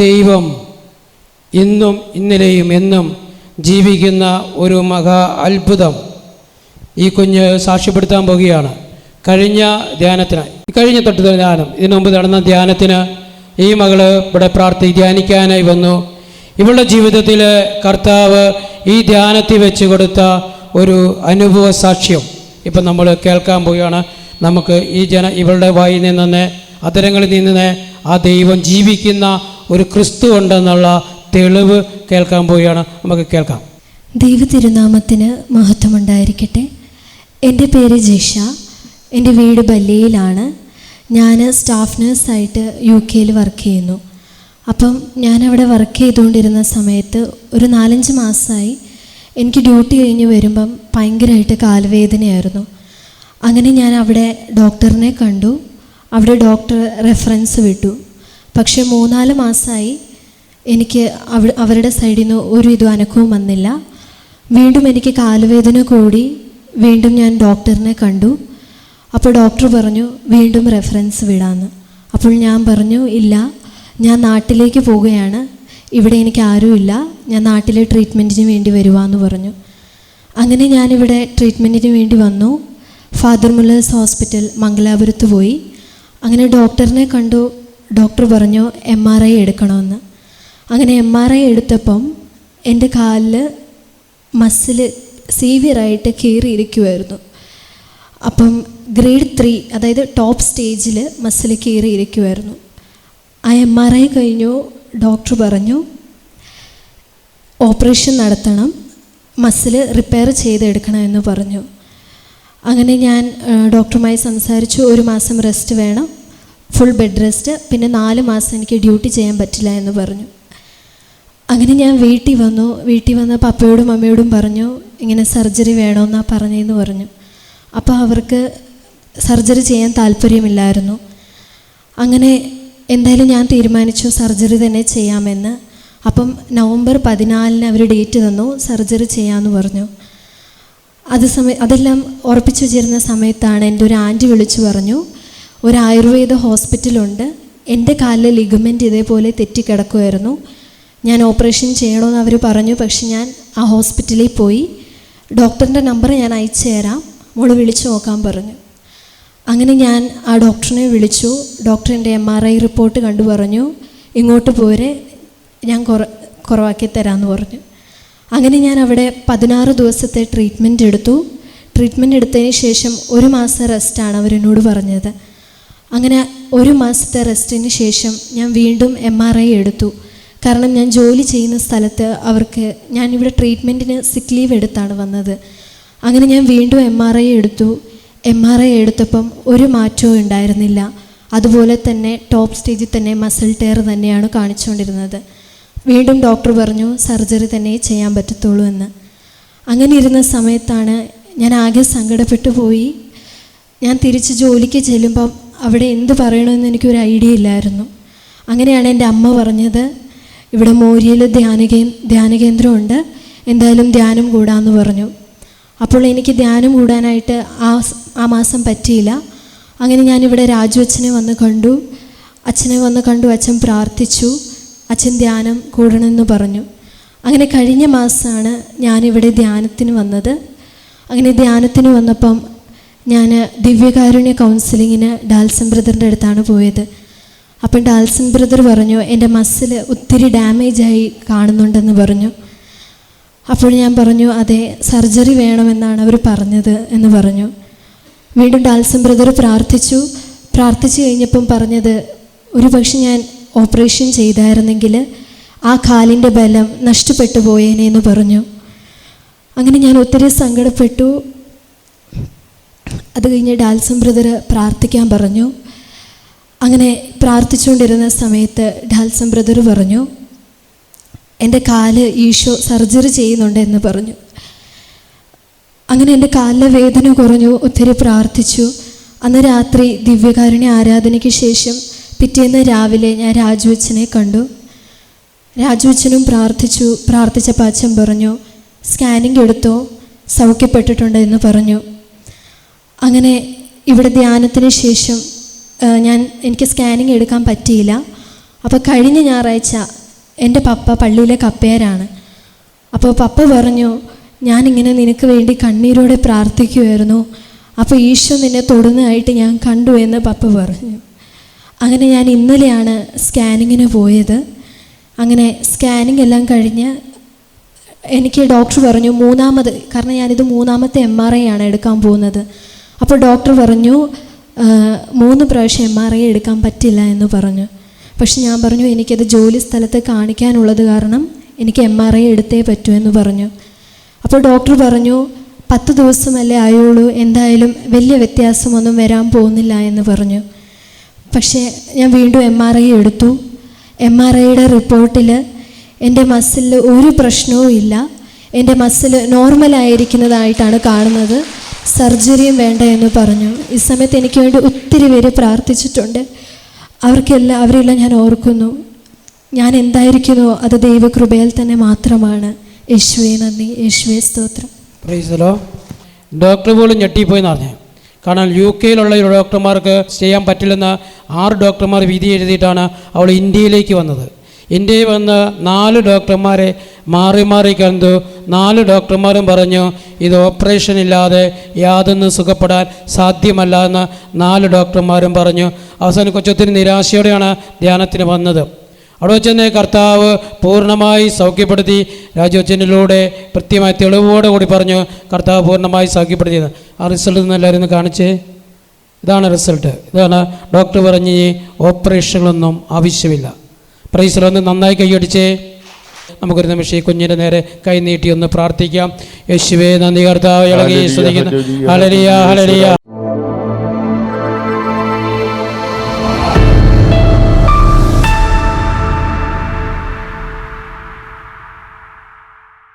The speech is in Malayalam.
ദൈവം ഇന്നും ഇന്നലെയും എന്നും ജീവിക്കുന്ന ഒരു മഹാ അത്ഭുതം. ഈ കുഞ്ഞ് സാക്ഷ്യപ്പെടുത്താൻ പോവുകയാണ്. കഴിഞ്ഞ ധ്യാനത്തിന് കഴിഞ്ഞ തൊട്ട് ധ്യാനം. ഇതിനു മുമ്പ് നടന്ന ധ്യാനത്തിന് ഈ മകൾ ഇവിടെ പ്രാർത്ഥി ധ്യാനിക്കാനായി വന്നു. ഇവളുടെ ജീവിതത്തിൽ കർത്താവ് ഈ ധ്യാനത്തിൽ വെച്ച് കൊടുത്ത ഒരു അനുഭവ സാക്ഷ്യം. ഇപ്പം നമ്മൾ കേൾക്കാൻ പോവുകയാണ്. നമുക്ക് ഈ ജന ഇവളുടെ വായിൽ നിന്ന് അത്തരങ്ങളിൽ നിന്ന് ആ ദൈവം ജീവിക്കുന്ന ഒരു ക്രിസ്തു ഉണ്ടെന്നുള്ള തെളിവ് കേൾക്കാൻ പോവുകയാണ്. നമുക്ക് കേൾക്കാം. ദൈവ തിരുനാമത്തിന് മഹത്വമുണ്ടായിരിക്കട്ടെ. എന്റെ പേര് ജിഷ. എന്റെ വീട് ബല്ലിയിലാണ്. ഞാൻ സ്റ്റാഫ് നേഴ്സായിട്ട് യു കെയിൽ വർക്ക് ചെയ്യുന്നു. അപ്പം ഞാനവിടെ വർക്ക് ചെയ്തുകൊണ്ടിരുന്ന സമയത്ത് ഒരു നാലഞ്ച് മാസമായി എനിക്ക് ഡ്യൂട്ടി കഴിഞ്ഞ് വരുമ്പം ഭയങ്കരമായിട്ട് കാൽവേദനയായിരുന്നു. അങ്ങനെ ഞാൻ അവിടെ ഡോക്ടറിനെ കണ്ടു. അവിടെ ഡോക്ടർ റെഫറൻസ് വിട്ടു. പക്ഷേ മൂന്നാൽ മാസമായി എനിക്ക് അവ അവരുടെ സൈഡിൽ നിന്ന് ഒരു ഇതും അനക്കവും വന്നില്ല. വീണ്ടും എനിക്ക് കാലുവേദന കൂടി. വീണ്ടും ഞാൻ ഡോക്ടറിനെ കണ്ടു. അപ്പോൾ ഡോക്ടർ പറഞ്ഞു വീണ്ടും റെഫറൻസ് വിടാമെന്ന് അപ്പോൾ ഞാൻ പറഞ്ഞു ഇല്ല ഞാൻ നാട്ടിലേക്ക് പോവുകയാണ്. ഇവിടെ എനിക്ക് ആരുമില്ല. ഞാൻ നാട്ടിലെ ട്രീറ്റ്മെന്റിന് വേണ്ടി വരുവാന്ന് പറഞ്ഞു. അങ്ങനെ ഞാനിവിടെ ട്രീറ്റ്മെന്റിന് വേണ്ടി വന്നു. ഫാദർ മുല്ലേഴ്സ് ഹോസ്പിറ്റൽ മംഗലാപുരത്ത് പോയി. അങ്ങനെ ഡോക്ടറിനെ കണ്ടു. ഡോക്ടർ പറഞ്ഞു എം ആർ ഐ എടുക്കണമെന്ന്. അങ്ങനെ എം ആർ ഐ എടുത്തപ്പം എന്റെ കാലിൽ മസിൽ സീവിയറായിട്ട് കീറിയിരിക്കുമായിരുന്നു അപ്പം ഗ്രേഡ് ത്രീ അതായത് ടോപ്പ് സ്റ്റേജിൽ മസിൽ കീറിയിരിക്കുമായിരുന്നു ആ എം ആർ ഐ കഴിഞ്ഞു ഡോക്ടർ പറഞ്ഞു ഓപ്പറേഷൻ നടത്തണം മസിൽ റിപ്പയർ ചെയ്തെടുക്കണം എന്ന് പറഞ്ഞു. അങ്ങനെ ഞാൻ ഡോക്ടറുമായി സംസാരിച്ചു ഒരു മാസം റെസ്റ്റ് വേണം. ഫുൾ ബെഡ് റെസ്റ്റ് പിന്നെ നാല് മാസം എനിക്ക് ഡ്യൂട്ടി ചെയ്യാൻ പറ്റില്ല എന്ന് പറഞ്ഞു. അങ്ങനെ ഞാൻ വീട്ടിൽ വന്നു. വീട്ടിൽ വന്ന പപ്പയോടും അമ്മയോടും പറഞ്ഞു ഇങ്ങനെ സർജറി വേണമെന്നാണ് പറഞ്ഞതെന്ന് പറഞ്ഞു. അപ്പോൾ അവർക്ക് സർജറി ചെയ്യാൻ താല്പര്യമില്ലായിരുന്നു. അങ്ങനെ എന്തായാലും ഞാൻ തീരുമാനിച്ചു സർജറി തന്നെ ചെയ്യാമെന്ന്. അപ്പം നവംബർ പതിനാലിന് അവർ ഡേറ്റ് തന്നു സർജറി ചെയ്യാമെന്ന് പറഞ്ഞു. അത് സമയം അതെല്ലാം ഉറപ്പിച്ചു വെച്ചിരുന്ന സമയത്താണ് എന്റെ ഒരു ആന്റി വിളിച്ചു പറഞ്ഞു. ഒരു ആയുർവേദ ഹോസ്പിറ്റലുണ്ട്. എന്റെ കാലിലെ ലിഗമെന്റ് ഇതേപോലെ തെറ്റിക്കിടക്കുമായിരുന്നു ഞാൻ ഓപ്പറേഷൻ ചെയ്യണമെന്ന് അവർ പറഞ്ഞു. പക്ഷെ ഞാൻ ആ ഹോസ്പിറ്റലിൽ പോയി. ഡോക്ടറിന്റെ നമ്പർ ഞാൻ അയച്ചു തരാം. മോൾ വിളിച്ചു നോക്കാൻ പറഞ്ഞു. അങ്ങനെ ഞാൻ ആ ഡോക്ടറിനെ വിളിച്ചു. Doctor M R I report കണ്ടു പറഞ്ഞു. ഇങ്ങോട്ട് പോരെ. ഞാൻ കുറ കുറവാക്കി തരാമെന്ന് പറഞ്ഞു. അങ്ങനെ ഞാൻ അവിടെ പതിനാറ് ദിവസത്തെ ട്രീറ്റ്മെന്റ് എടുത്തു. ട്രീറ്റ്മെന്റ് എടുത്തതിന് ശേഷം ഒരു മാസം റെസ്റ്റാണ് അവരെന്നോട് പറഞ്ഞത്. അങ്ങനെ ഒരു മാസത്തെ റെസ്റ്റിന് ശേഷം ഞാൻ വീണ്ടും എം ആർ ഐ എടുത്തു. കാരണം ഞാൻ ജോലി ചെയ്യുന്ന സ്ഥലത്ത് അവർക്ക് ഞാൻ ഇവിടെ ട്രീറ്റ്മെന്റിന് സിക്ക് ലീവ് എടുത്താണ് വന്നത്. അങ്ങനെ ഞാൻ വീണ്ടും എം ആർ ഐ എടുത്തു. എം ആർ ഐ എടുത്തപ്പം ഒരു മാറ്റവും ഉണ്ടായിരുന്നില്ല. അതുപോലെ തന്നെ ടോപ്പ് സ്റ്റേജിൽ തന്നെ മസിൽ ടയർ തന്നെയാണ് കാണിച്ചുകൊണ്ടിരുന്നത്. വീണ്ടും ഡോക്ടർ പറഞ്ഞു സർജറി തന്നെ ചെയ്യാൻ പറ്റത്തുള്ളൂ എന്ന്. അങ്ങനെ ഇരുന്ന സമയത്താണ് ഞാൻ ആകെ സങ്കടപ്പെട്ടു പോയി. ഞാൻ തിരിച്ച് ജോലിക്ക് ചെല്ലുമ്പം അവിടെ എന്ത് പറയണമെന്ന് എനിക്കൊരു ഐഡിയ ഇല്ലായിരുന്നു. അങ്ങനെയാണ് എന്റെ അമ്മ പറഞ്ഞത് ഇവിടെ മോരിയിൽ ധ്യാന കേ ധ്യാന കേന്ദ്രമുണ്ട് എന്തായാലും ധ്യാനം കൂടാമെന്ന് പറഞ്ഞു. അപ്പോൾ എനിക്ക് ധ്യാനം കൂടാനായിട്ട് ആ ആ മാസം പറ്റിയില്ല. അങ്ങനെ ഞാനിവിടെ രാജു അച്ഛനെ വന്ന് കണ്ടു. അച്ഛനെ വന്ന് കണ്ടു അച്ഛൻ പ്രാർത്ഥിച്ചു അച്ഛൻ ധ്യാനം കൂടണമെന്ന് പറഞ്ഞു. അങ്ങനെ കഴിഞ്ഞ മാസമാണ് ഞാനിവിടെ ധ്യാനത്തിന് വന്നത്. അങ്ങനെ ധ്യാനത്തിന് വന്നപ്പം ഞാൻ ദിവ്യകാരുണ്യ കൗൺസിലിങ്ങിന് ഡാൽസൺ ബ്രദറിന്റെ അടുത്താണ് പോയത്. അപ്പം ഡാൽസൺ ബ്രദർ പറഞ്ഞു എന്റെ മസിൽ ഒത്തിരി ഡാമേജായി കാണുന്നുണ്ടെന്ന് പറഞ്ഞു. അപ്പോൾ ഞാൻ പറഞ്ഞു അതെ സർജറി വേണമെന്നാണ് അവർ പറഞ്ഞത് എന്ന് പറഞ്ഞു. വീണ്ടും ഡാൽസൺ ബ്രദർ പ്രാർത്ഥിച്ചു. പ്രാർത്ഥിച്ചു കഴിഞ്ഞപ്പം പറഞ്ഞത് ഒരു പക്ഷെ ഞാൻ ഓപ്പറേഷൻ ചെയ്തായിരുന്നെങ്കിൽ ആ കാലിന്റെ ബലം നഷ്ടപ്പെട്ടു പോയേനെ എന്ന് പറഞ്ഞു. അങ്ങനെ ഞാൻ ഒത്തിരി സങ്കടപ്പെട്ടു. അത് കഴിഞ്ഞ് ഡാൽസം ബ്രദർ പ്രാർത്ഥിക്കാൻ പറഞ്ഞു. അങ്ങനെ പ്രാർത്ഥിച്ചുകൊണ്ടിരുന്ന സമയത്ത് ഡാൽസം ബ്രദർ പറഞ്ഞു എന്റെ കാൽ ഈശോ സർജറി ചെയ്യുന്നുണ്ട് എന്ന് പറഞ്ഞു. അങ്ങനെ എന്റെ കാലിലെ വേദന കുറഞ്ഞു ഒത്തിരി പ്രാർത്ഥിച്ചു. അന്ന് രാത്രി ദിവ്യകാരുണ്യ ആരാധനയ്ക്ക് ശേഷം പിറ്റേന്ന് രാവിലെ ഞാൻ രാജുവച്ചനെ കണ്ടു. രാജുവച്ചനും പ്രാർത്ഥിച്ചു പ്രാർത്ഥിച്ച അച്ഛൻ പറഞ്ഞു സ്കാനിങ് എടുത്തോ? സൗഖ്യപ്പെട്ടിട്ടുണ്ട് എന്ന് പറഞ്ഞു. അങ്ങനെ ഇവിടെ ധ്യാനത്തിന് ശേഷം ഞാൻ എനിക്ക് സ്കാനിങ് എടുക്കാൻ പറ്റിയില്ല. അപ്പോൾ കഴിഞ്ഞ ഞായറാഴ്ച എന്റെ പപ്പ പള്ളിയിലെ കപ്പേരാണ്. അപ്പോൾ പപ്പ പറഞ്ഞു ഞാനിങ്ങനെ നിനക്ക് വേണ്ടി കണ്ണീരോടെ പ്രാർത്ഥിക്കുമായിരുന്നു അപ്പോൾ ഈശോ നിന്നെ തൊടുന്നതായിട്ട് ഞാൻ കണ്ടു എന്ന് പപ്പ പറഞ്ഞു. അങ്ങനെ ഞാൻ ഇന്നലെയാണ് സ്കാനിങ്ങിന് പോയത്. അങ്ങനെ സ്കാനിങ് എല്ലാം കഴിഞ്ഞ് എനിക്ക് ഡോക്ടർ പറഞ്ഞു മൂന്നാമത് കാരണം ഞാനിത് മൂന്നാമത്തെ എം ആർ ഐ ആണ് എടുക്കാൻ പോകുന്നത്. അപ്പോൾ ഡോക്ടർ പറഞ്ഞു മൂന്ന് പ്രാവശ്യം എം ആർ ഐ എടുക്കാൻ പറ്റില്ല എന്ന് പറഞ്ഞു. പക്ഷെ ഞാൻ പറഞ്ഞു എനിക്കത് ജോലി സ്ഥലത്ത് കാണിക്കാനുള്ളത് കാരണം എനിക്ക് എം ആർ ഐ എടുത്തേ പറ്റൂ എന്ന് പറഞ്ഞു. അപ്പോൾ ഡോക്ടർ പറഞ്ഞു പത്ത് ദിവസമല്ലേ ആയുള്ളൂ എന്തായാലും വലിയ വ്യത്യാസമൊന്നും വരാൻ പോകുന്നില്ല എന്ന് പറഞ്ഞു. പക്ഷേ ഞാൻ വീണ്ടും എം ആർ ഐ എടുത്തു. എം ആർ ഐയുടെ റിപ്പോർട്ടിൽ എന്റെ മസിലിൽ ഒരു പ്രശ്നവും ഇല്ല. എന്റെ മസിൽ നോർമലായിരിക്കുന്നതായിട്ടാണ് കാണുന്നത്. സർജറിയും വേണ്ട എന്ന് പറഞ്ഞു. ഈ സമയത്ത് എനിക്ക് വേണ്ടി ഒത്തിരി പേര് പ്രാർത്ഥിച്ചിട്ടുണ്ട്. അവർക്കെല്ലാം അവരെല്ലാം ഞാൻ ഓർക്കുന്നു. ഞാൻ എന്തായിരിക്കുന്നു? അത് ദൈവകൃപയിൽ തന്നെ മാത്രമാണ്. യേശുവെ നന്ദി. യേശുവേ സ്തോത്രം. ഡോക്ടർ പോലും ഞെട്ടിപ്പോയി എന്ന് പറഞ്ഞു കാരണം യു കെയിലുള്ള ഡോക്ടർമാർക്ക് ചെയ്യാൻ പറ്റില്ലെന്ന് ആറ് ഡോക്ടർമാർ വിധി എഴുതിയിട്ടാണ് അവൾ ഇന്ത്യയിലേക്ക് വന്നത്. ഇന്ത്യയിൽ വന്ന് നാല് ഡോക്ടർമാരെ മാറി മാറി കണ്ടു. നാല് ഡോക്ടർമാരും പറഞ്ഞു ഇത് ഓപ്പറേഷൻ ഇല്ലാതെ യാതൊന്നും സുഖപ്പെടാൻ സാധ്യമല്ല എന്ന് നാല് ഡോക്ടർമാരും പറഞ്ഞു. അവസാനം കൊച്ചൊത്തിരി നിരാശയോടെയാണ് ധ്യാനത്തിന് വന്നത്. അവിടെ വെച്ച് തന്നെ കർത്താവ് പൂർണമായി സൗഖ്യപ്പെടുത്തി രാജവച്ചനിലൂടെ കൃത്യമായ തെളിവോടെ കൂടി പറഞ്ഞു കർത്താവ് പൂർണമായി സൗഖ്യപ്പെടുത്തിയത്. ആ റിസൾട്ട് എല്ലാവരും കാണിച്ചേ. ഇതാണ് റിസൾട്ട് ഇതാണ് ഡോക്ടർ പറഞ്ഞ് ഓപ്പറേഷനുകളൊന്നും ആവശ്യമില്ല. പ്രൈസിലൊന്ന് നന്നായി കൈയടിച്ചേ. നമുക്കൊരു നിമിഷം ഈ കുഞ്ഞിന്റെ നേരെ കൈ നീട്ടി ഒന്ന് പ്രാർത്ഥിക്കാം. യേശുവേ നന്ദി കർത്താവ് ഇളകി ശ്രദ്ധിക്കുന്നു ഹലരിയ ഹലരിയ